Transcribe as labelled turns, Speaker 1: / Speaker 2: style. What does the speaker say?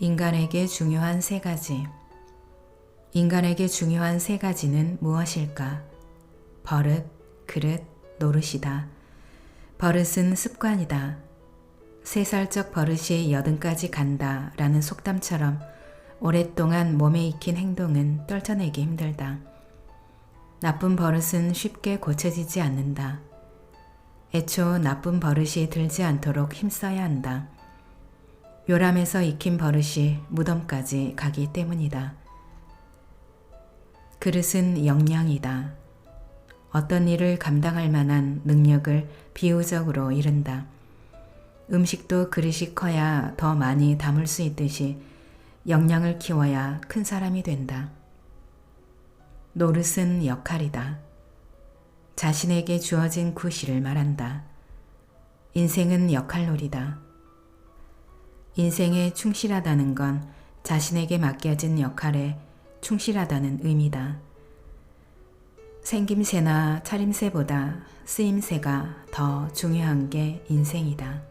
Speaker 1: 인간에게 중요한 세 가지. 인간에게 중요한 세 가지는 무엇일까? 버릇, 그릇, 노릇이다. 버릇은 습관이다. 세 살적 버릇이 여든까지 간다 라는 속담처럼 오랫동안 몸에 익힌 행동은 떨쳐내기 힘들다. 나쁜 버릇은 쉽게 고쳐지지 않는다. 애초 나쁜 버릇이 들지 않도록 힘써야 한다. 요람에서 익힌 버릇이 무덤까지 가기 때문이다. 그릇은 역량이다. 어떤 일을 감당할 만한 능력을 비유적으로 이른다. 음식도 그릇이 커야 더 많이 담을 수 있듯이 역량을 키워야 큰 사람이 된다. 노릇은 역할이다. 자신에게 주어진 구실을 말한다. 인생은 역할놀이다. 인생에 충실하다는 건 자신에게 맡겨진 역할에 충실하다는 의미다. 생김새나 차림새보다 쓰임새가 더 중요한 게 인생이다.